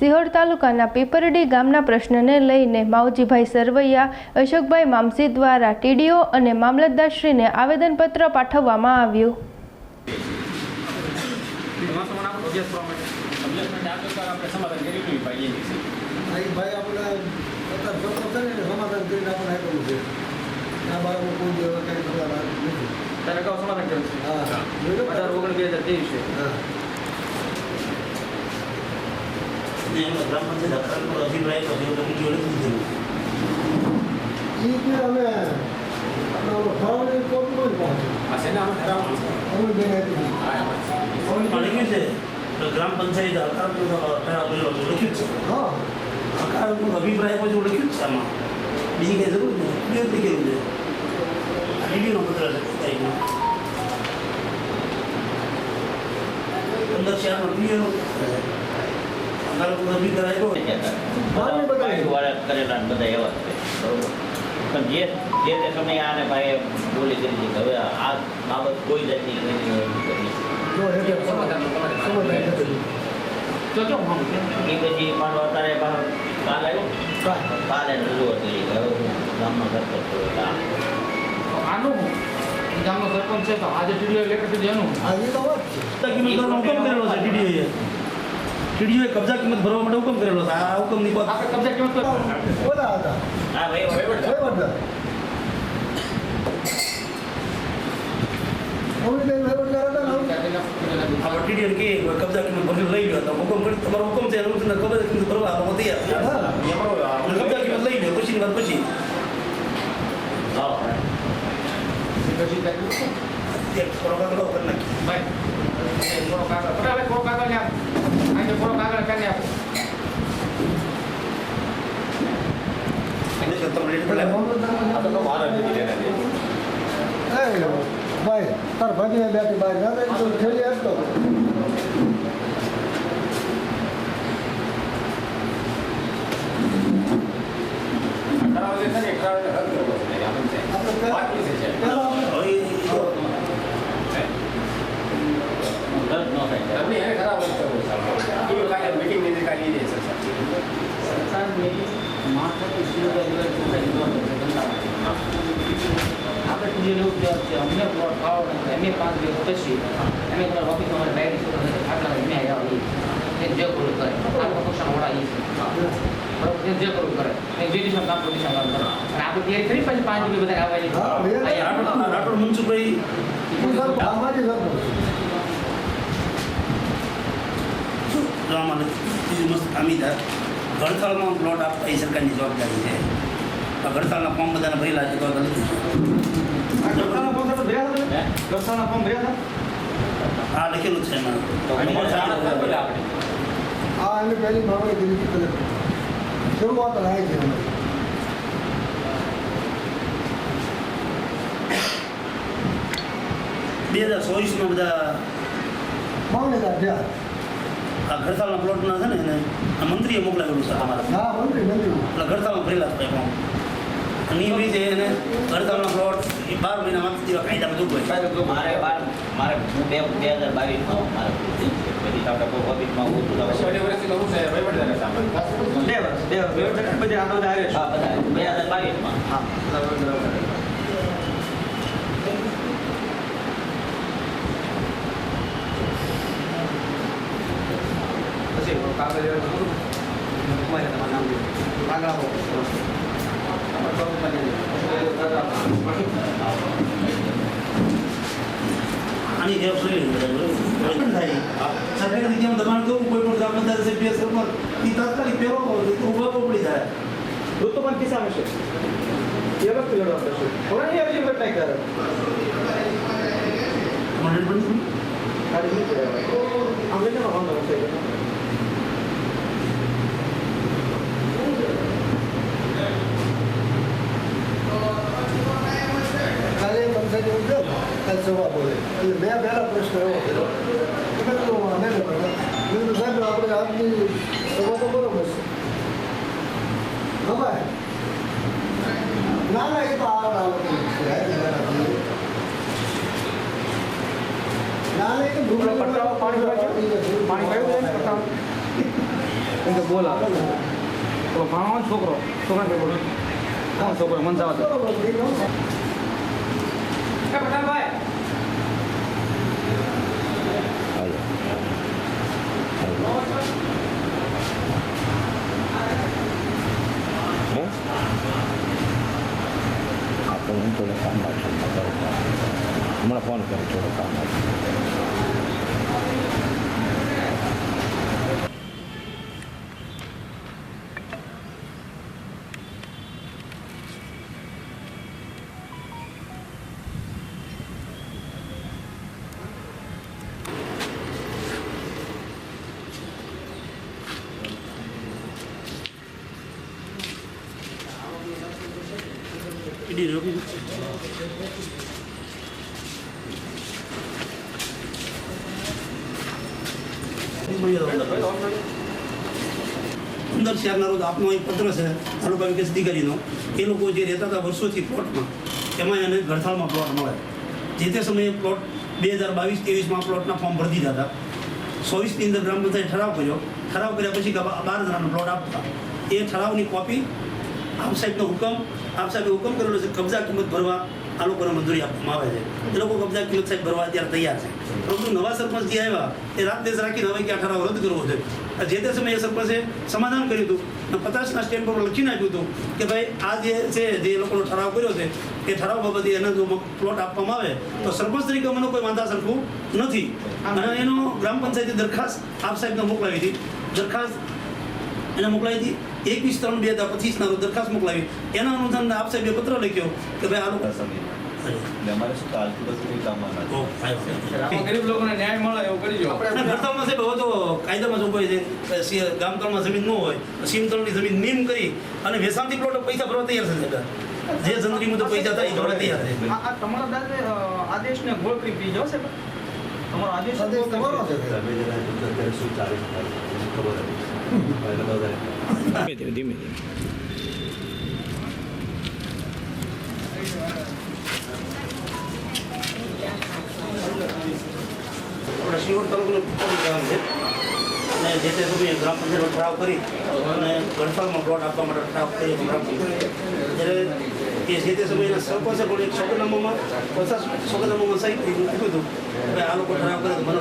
સિહોર તાલુકાના પીપરડી ગામના પ્રશ્નને લઈને માવજીભાઈ સરવૈયા અશોકભાઈ મામસી દ્વારા ટીડીઓ અને મામલતદારશ્રીને આવેદનપત્ર પાઠવવામાં આવ્યું. સમાધાન કર્યું છે? હા જોયું ને? અઢાર ઓગણ બે હજાર ત્રેવીસ છે હા એમનો ગ્રામ પંચાયત અકરારનો અભિપ્રાય તો એવો તમે જોડે કીધું ઈ કે અમે આપણે ઓલો ઠરાવની કોપી કોઈ પહોંચે આ છે ને આમાં ઠરાવ અમે બેન આપી હા એમાં છે. પણ લખ્યું છે તો ગ્રામ પંચાયત અકરારનો ઠરાવ પેલો લખ્યું જ છે હા અકરારનો અભિપ્રાય પછી લખ્યું જ છે આમાં બીજી કઈ જરૂર નથી બે રીતે કેવું છે ડીડીનો પત્ર છે તારીખનો પંદર ચારનો પીએનો અકરારનો અભિપ્રાય આવ્યો બધા વાળા કરેલા ને બધા એવા છે. પણ જે જે તે સમયે આને ભાઈ બોલી કરી છે કે હવે આ બાબત કોઈ જાતની એ પછી મારો અત્યારે બહાર કાલ આવ્યો. કાલે. રજૂઆત કરી હવે ગામનો સરપંચ આનું ગામમાં ગામનો સરપંચ છે તો આજે ટીડીઓ લેટર એનું આજે તો વાત છે કિંમત કરવાનો હુકમ કરેલો છે ટીડીઓએ કબજા કિંમત ભરવા માટે હુકમ કરેલો હતો. આ હુકમની આપણે કબજા કિંમત પર ઓલા હતા. હા ભાઈ વહીવટદાર કબજા કિંમત ભરી લઈ લો તો હુકમ કરી તમારો હુકમ છે કબજા કિંમત ભરવા આપણે તૈયાર. કબજા કિંમત લઈ લો પછીની વાત પછી. હા પછી પ્રોગ્રામ કરો કરી નાખી બરાબર કોરો કાગળ ને આપો આજે કોરો કાગળ કરીને આપો એટલે કે તમે રેડી એટલે પેલા મામલતદાર એ ભાઈ તાર ભાગીને બેઠી બહાર ખેલી રહી તો થેલી આપતો ઠરાવ જે છે ને એ ઠરાવને રદ કરવો છે આપણે છે આપણે પહેલા- બાકી છે છે પહેલા આપણે- હવે રદ ન થાય તમને એને ઠરાવ રદ કરવો છે આપણે. એ કાલે meeting ની અંદર કાલે એ છે સર. સરકારની માથાથી સીધા દિવસ ચૂંટાઈ ગયો છે ધંધામાં. આપણે ટીડીઓ લેવું તૈયાર છે અમને પ્લોટ ફાવો નથી અમે પાંચ દિવસ પછી અમે તમારા ઓફિસમાં અમારે નથી આટલા અમે આવ્યા એ જે કરું. કરે આટલા પક્ષાનો વડા એ છે બરોબર? જે કરવું કરે. એ જે દિશા કામ દિશા કામ કરે અને આપણે તૈયારી કરી પછી પાંચ દિવસ બધા આવવાની. રાઠોડ રાઠોડ કામીદાર ગળથાળમાં પ્લોટ આપવા એ સરકારની જવાબદારી છે. આ ગળથાળના ફોર્મ બધાને ભરેલા છે તો આ ભર્યા હતા? ફોર્મ ભર્યા હતા આ લખેલું છે હા એની પહેલી કરી હતી કલેક્ટર શરૂઆત લાવી છે બે હજાર ચોવીસમાં બધા મામલેદાર થયા આ ઘરતાલના પ્લોટના છે ને એને મંત્રીએ મોકલાવેલું છે અમારા હા મંત્રી મંત્રી. એટલે ઘરતાલમાં ભરેલા છે અને એ રીતે એને ઘરતાલના પ્લોટ બાર મહિનામાં આપી દેવા કાયદા બધું હોય. કાંઈ તો મારે બાર મારે હું બે બે હજાર બાવીસમાં મારે પૂરું થયું છે. પછી આપણે કોઈ ઓફિસમાં ઓછું લાવો. પછી અઢી વર્ષથી તો હું છે વહીવટદાર હતા આપણે. બે વર્ષ બે વર્ષ. બે વર્ષ પછી આનો જ આવ્યો હા બધા બે હજાર બાવીસમાં. હા બરાબર પછી કાગળ લેવા જવું? તમારે તમારું નામ. લીધું કાગળ આપો આપણે ચોકમાં જઈએ. પછી કાગળ આપો. આની જવાબદારી બધા થાય સરકારી રીતે આમ દબાણ કરવું કોઈ પણ ગ્રામ પંચાયત સભ્ય સરપંચ એ તાત્કાલિક પેરો ઊભા પડી જાય તો તો પણ કિસ્સા હશે એ વખતે લડવા પડશે થોડા એ અરજી બદલાઈ કરે મને પણ ખાલી નહીં કહેવાય. આમ એટલે વાંધો નથી કાલે પંચાયત ઉઠ્યો કાલે સભા બોલે. એટલે મેં ભાઈ પ્રશ્ન એવો કર્યો. કે મેં કીધું અમે ને મેં સાહેબ આપણે આજની સભા તો બરોબર છે ખબર ના ના એ તો આવડ આવડ ના ના એ તો પટ્ટામાં પાણી ભરાય છે? પાણી ભરાયું છે ને પટ્ટામાં? કેમ કે બોલ આવે તો ભાણો છોકરો છોકરા કે બોલો કોણ છોકરો મંજાવત એ પટેલભાઈ આપણે હું થોડો કામ લાગશે હમણાં ફોન કરો થોડો ઈડી રોકી. પંદર ચારના રોજ આપનો એક પત્ર છે તાલુકા વિકાસ અધિકારીનો. એ લોકો જે રહેતા હતા વર્ષોથી પ્લોટમાં એમાં એને ગરથાળમાં પ્લોટ મળે. જે તે સમયે પ્લોટ બે હજાર બાવીસ ત્રેવીસમાં પ્લોટના ફોર્મ ભરી દીધા હતા. ચોવીસની અંદર ગ્રામ પંચાયત ઠરાવ કર્યો. ઠરાવ કર્યા પછી બાર હજારનો પ્લોટ આપતા. એ ઠરાવની કોપી આપ સાહેબનો હુકમ આપ સાહેબે હુકમ કરેલો છે, કબજા કિંમત ભરવા આ લોકોને મંજૂરી આપવામાં આવે છે. એ લોકો કબજા કિંમત સાહેબ ભરવા અત્યારે તૈયાર છે. પરંતુ નવા સરપંચ જે આવ્યા, એ રાત દેશ રાખીને હવે કે ઠરાવ રદ કરવો છે? જે તે સમયે સરપંચે સમાધાન કર્યું હતું પચાસના સ્ટેન્ડ પર લખીને આપ્યું હતું કે ભાઈ, આ જે છે, જે લોકોનો ઠરાવ કર્યો છે, એ ઠરાવ બાબતે એને જો પ્લોટ આપવામાં આવે તો સરપંચ તરીકે મને કોઈ વાંધા સરખું નથી. અને એનો ગ્રામ પંચાયતે દરખાસ્ત આપ સાહેબને મોકલાવી હતી. દરખાસ્ત એને મોકલાવી હતી. એકવીસ ત્રણ બે હજાર પચીસના દરખાસ્ત મોકલાવી. એના અનુસંધાને આપ સાહેબે પત્ર લખ્યો કે ભાઈ આ ગામતળમાં જમીન ન હોય સીમતળની જમીન નીમ કરી અને વેસાણથી પ્લોટ પૈસા ભરવા તૈયાર થશે જે જંત્રી મુજબ પૈસા થાય એ ભરવા તૈયાર છે. આ આ તમારા આદેશને ગોળ કરી તમારો આદેશ આદેશ તમારો છે. ખબર હતી ધીમે ધીમે ધીમે શિહોર તાલુકાનું ગામ છે અને જે તે સમયે ગ્રામ પંચાયતનો ઠરાવ કરી અને ગણફાળમાં પ્લોટ આપવા માટે ઠરાવ કરી ગ્રામ પંચાયત એ જે તે સમયના સરપંચે પણ એક સોગંદનામામાં પચાસ સોગંદનામામાં સહી કીધું હતું કે આ લોકો ઠરાવ કરે તો મને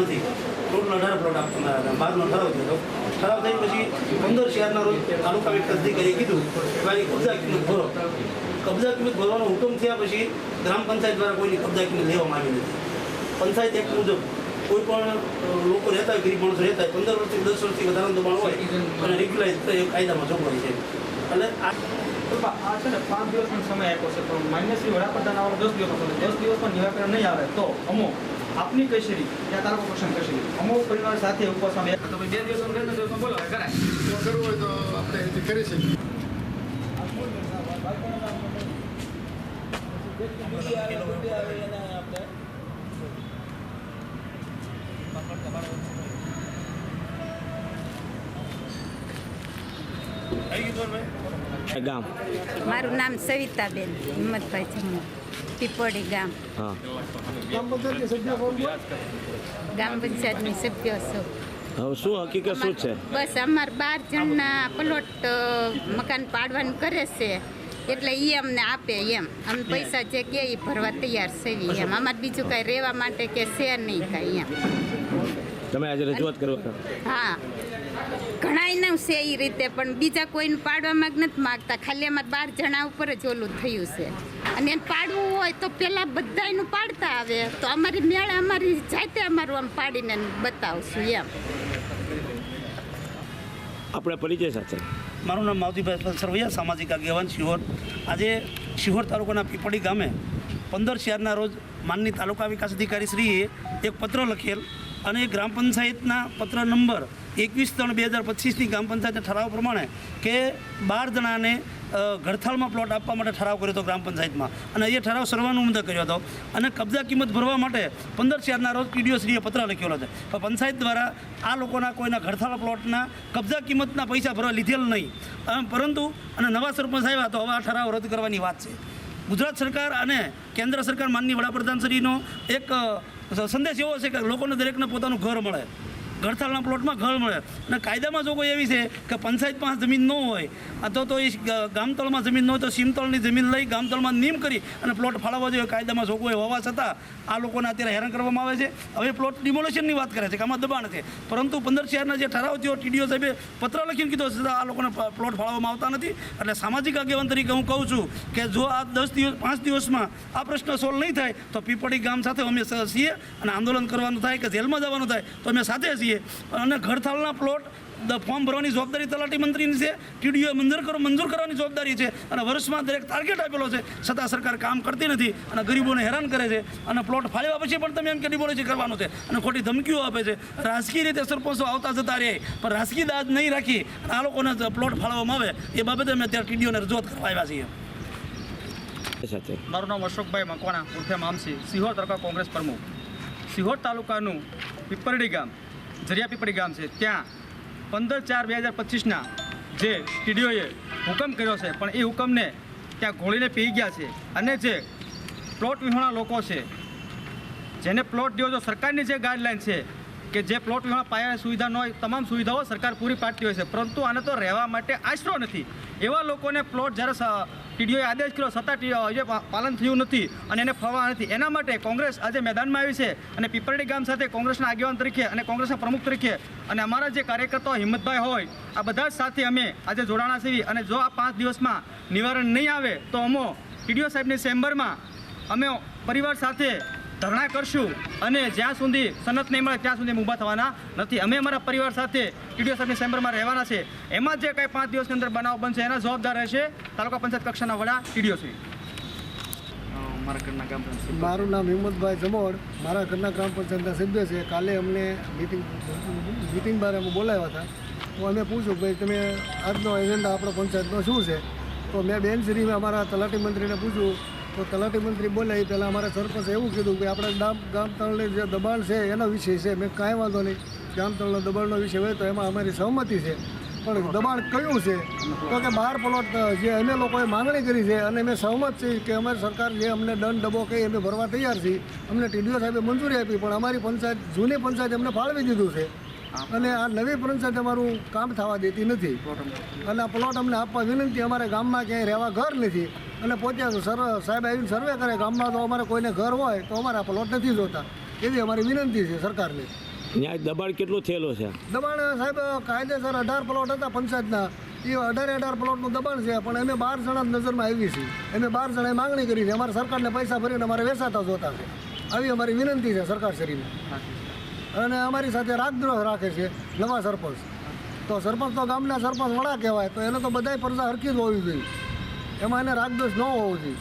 નથી ટોટલ અઢાર પ્લોટ આપવામાં આવ્યા હતા. બારનો ઠરાવ થયો ઠરાવ થઈ પછી પંદર શહેરના રોજ તાલુકા વિકાસ અધિકારીએ કીધું કે ભાઈ કબજા કિંમત ભરો. કબજા કિંમત ભરવાનો હુકમ થયા પછી ગ્રામ પંચાયત દ્વારા કોઈની કબજા કિંમત લેવામાં આવી નથી. પંચાયત એક્ટ મુજબ કોઈ પણ લોકો રહેતા હોય, ગરીબ માણસો રહેતા હોય, પંદર વર્ષથી દસ વર્ષથી વધારાનું દબાણ હોય, અને રેગ્યુલાઇઝ તો એ કાયદામાં જોગવાઈ છે. એટલે આ આ છે ને પાંચ દિવસનો સમય આપ્યો છે, પણ માન્ય શ્રી વડાપ્રધાન આવો દસ દિવસનો દસ દિવસમાં નિરાકરણ નહીં આવે તો અમુક આપની કચેરી ત્યાં તાલુકા કક્ષાની કચેરી. અમુક પરિવાર સાથે ઉપવાસ આવે તો ભાઈ બે દિવસમાં બે દિવસ બોલો કરાય. જો કરવું હોય તો આપણે એ કરી શકીએ ગામ? મારું નામ સવિતાબેન હિંમતભાઈ જમ્મુ પીપોડી ગામ? ગામ પંચાયતની સભ્ય છું? હવે શું હકીકત શું છે? બસ અમાર બાર જણના પ્લોટ મકાન પાડવાનું કરે છે. એટલે એ અમને આપે એમ. અમે પૈસા જે કે એ ભરવા તૈયાર છે એમ. અમારે બીજું કાંઈ રહેવા માટે કે છે નહીં કાંઈ એમ. તમે આજે રજૂઆત કરવા હા. છે એ રીતે પણ બીજા કોઈને પાડવામાં જ નથી માગતા. ખાલી અમારે બાર જણા ઉપર જ ઓલું થયું છે. અને એને પાડવું હોય તો પહેલાં બધાયનું પાડતા આવે. તો અમારી મેળા અમારી જાતે અમારું આમ પાડીને બતાવશું એમ. આપણે પરિચય સાથે. મારું નામ માવતીભાઈ સરવૈયા સામાજિક આગેવાન શિહોર. આજે શિહોર તાલુકાના પીપળી ગામે પંદર શહેરના રોજ માનની તાલુકા વિકાસ અધિકારી શ્રીએ એક પત્ર લખેલ અને ગ્રામ પંચાયતના પત્ર નંબર એકવીસ ત્રણ બે હજાર પચીસની ગ્રામ પંચાયતના ઠરાવ પ્રમાણે કે બાર જણાને ગડથાળમાં પ્લોટ આપવા માટે ઠરાવ કર્યો હતો ગ્રામ પંચાયતમાં. અને એ ઠરાવ સર્વાનુમત કર્યો હતો. અને કબજા કિંમત ભરવા માટે પંદર ચારના રોજ પીડીઓ શ્રીએ પત્ર લખ્યો હતો. પણ પંચાયત દ્વારા આ લોકોના કોઈના ગડથાળ પ્લોટના કબજા કિંમતના પૈસા ભરવા લીધેલ નહીં. પરંતુ, અને નવા સરપંચ આવ્યા તો હવે આ ઠરાવ રદ કરવાની વાત છે. ગુજરાત સરકાર અને કેન્દ્ર સરકાર માનની વડાપ્રધાનશ્રીનો એક સંદેશ એવો છે કે લોકોને દરેકને પોતાનું ઘર મળે. ગળથાળના પ્લોટમાં ઘર મળે. અને કાયદામાં જો કોઈ એવી છે કે પંચાયત પાસે જમીન ન હોય, અથવા તો એ ગામતળમાં જમીન ન હોય, તો સીમતળની જમીન લઈ ગામતળમાં નીમ કરી અને પ્લોટ ફાળવવા જોઈએ. કાયદામાં જોગવાઈ હોવા છતાં આ લોકોને અત્યારે હેરાન કરવામાં આવે છે. હવે પ્લોટ ડિમોલેશનની વાત કરે છે કે આમાં દબાણ છે. પરંતુ પંદર શહેરના જે ઠરાવ થયો, ટીડીઓ સાહેબે પત્ર લખીને કીધો છતાં આ લોકોને પ્લોટ ફાળવવામાં આવતા નથી. એટલે સામાજિક આગેવાન તરીકે હું કહું છું કે જો આ દસ દિવસ, પાંચ દિવસમાં આ પ્રશ્ન સોલ્વ નહીં થાય, તો પીપળી ગામ સાથે અમે છીએ અને આંદોલન કરવાનું થાય કે જેલમાં જવાનું થાય, તો અમે સાથે છીએ. અને ઘરથાળના પ્લોટ ફોર્મ ભરવાની જવાબદારી તલાટી મંત્રીની છે. ટીડીઓ મંજૂર કરો મંજૂર કરવાની જવાબદારી છે. અને વર્ષમાં દરેક ટાર્ગેટ આપેલો છે. છતાં સરકાર કામ કરતી નથી અને ગરીબોને હેરાન કરે છે. અને પ્લોટ ફાળવ્યા પછી પણ તમે એમ કે ડિમોલેશન કરવાનું છે. અને ખોટી ધમકીઓ આપે છે. રાજકીય રીતે સરપંચો આવતા જતા રહે. પણ રાજકીય દાદ નહીં રાખી આ લોકોને પ્લોટ ફાળવવામાં આવે. એ બાબતે અમે અત્યારે ટીડીઓને રજૂઆત કરવા આવ્યા છીએ. મારું નામ અશોકભાઈ મકવાણા ઉર્ફે મામસી સિહોર તાલુકા કોંગ્રેસ પ્રમુખ. સિહોર તાલુકાનું પીપરડી ગામ. જરિયા પીપળી ગામ છે. ત્યાં પંદર ચાર બે હજાર પચીસના જે ટીડીઓએ હુકમ કર્યો છે, પણ એ હુકમને ત્યાં ઘોળીને પી ગયા છે. અને જે પ્લોટ વિહોણા લોકો છે, જેને પ્લોટ દેવો જો સરકારની જે ગાઈડલાઈન છે કે જે પ્લોટ વિહોણા પાયાની સુવિધા ન હોય, તમામ સુવિધાઓ સરકાર પૂરી પાડતી હોય છે. પરંતુ આને તો રહેવા માટે આશરો નથી. એવા લોકોને પ્લોટ જ્યારે ટીડીઓએ આદેશ કર્યો છતાં ટી- હજુ પાલન થયું નથી અને એને ફરવા નથી. એના માટે કોંગ્રેસ આજે મેદાનમાં આવી છે અને પીપરડી ગામ સાથે કોંગ્રેસના આગેવાન તરીકે અને કોંગ્રેસના પ્રમુખ તરીકે અને અમારા જે કાર્યકર્તાઓ હિંમતભાઈ હોય, આ બધા જ સાથે અમે આજે જોડાણા છીએ અને જો આ પાંચ દિવસમાં નિવારણ નહીં આવે તો અમો ટીડીઓ સાહેબની ચેમ્બરમાં અમે પરિવાર સાથે ધરણા કરશું અને જ્યાં સુધી સનત નહીં મળે ત્યાં સુધી ઊભા થવાના નથી. અમે અમારા પરિવાર સાથે ટીડીઓ સાહેબની ચેમ્બરમાં રહેવાના છે. એમાં જે કાંઈ પાંચ દિવસની અંદર બનાવ બનશે એના જવાબદાર રહેશે તાલુકા પંચાયત કક્ષાના વડા ટીડીઓ શ્રી. મારા નામ હિંમતભાઈ જમોડ. મારા ઘરના ગ્રામ પંચાયતના સભ્ય છે. કાલે અમને મિટિંગ મિટિંગ બારે અમે બોલાવ્યા હતા. તો અમે પૂછ્યું ભાઈ તમે આજનો એજન્ડા આપણો પંચાયતનો શું છે? તો મેં બેનશ્રીને અમારા તલાટી મંત્રીને પૂછ્યું તો તલાટી મંત્રી બોલ્યા એ પહેલાં અમારા સરપંચ એવું કીધું કે આપણે ગામ ગામ તળને જે દબાણ છે એનો વિષય છે, મેં કાંઈ વાંધો નહીં. ગામ તળનો દબાણનો વિષય હોય તો એમાં અમારી સહમતિ છે. પણ દબાણ કયું છે? તો કે બાર પ્લોટ જે અમે લોકોએ માંગણી કરી છે અને અમે સહમત છીએ કે અમારી સરકાર જે અમને દંડ ડબો કહી અમે ભરવા તૈયાર છીએ, અમને ટીડીઓ સાહેબે મંજૂરી આપી, પણ અમારી પંચાયત, જૂની પંચાયત અમને ફાળવી દીધું છે. અને આ નવી પંચાયત અમારું કામ થવા દેતી નથી. અને આ પ્લોટ અમને આપવા વિનંતી અમારે ગામમાં ક્યાંય રહેવા ઘર નથી. અને પોતે સર સાહેબ આવીને સર્વે કરે ગામમાં તો અમારે કોઈને ઘર હોય તો અમારે આ પ્લોટ નથી જોતા. એવી અમારી વિનંતી છે સરકારને. ન્યાય દબાણ કેટલું થયેલું છે? દબાણ સાહેબ કાયદેસર અઢાર પ્લોટ હતા પંચાયતના. એ અઢારે અઢાર પ્લોટનું દબાણ છે પણ અમે બાર જણા નજરમાં આવી છે અમે બાર જણાએ માંગણી કરી છે અમારે સરકારને પૈસા ભરીને અમારે વેચાતા જોતા છે. આવી અમારી વિનંતી છે સરકાર શ્રીને અને અમારી સાથે રાગદ્રોહ રાખે છે નવા સરપંચ. તો સરપંચ તો ગામના સરપંચ વડા કહેવાય, તો એને તો બધાય પ્રજા હરખી જ હોવી જોઈએ. એમાં એને રાગદ્વેષ ન હોવો જોઈએ.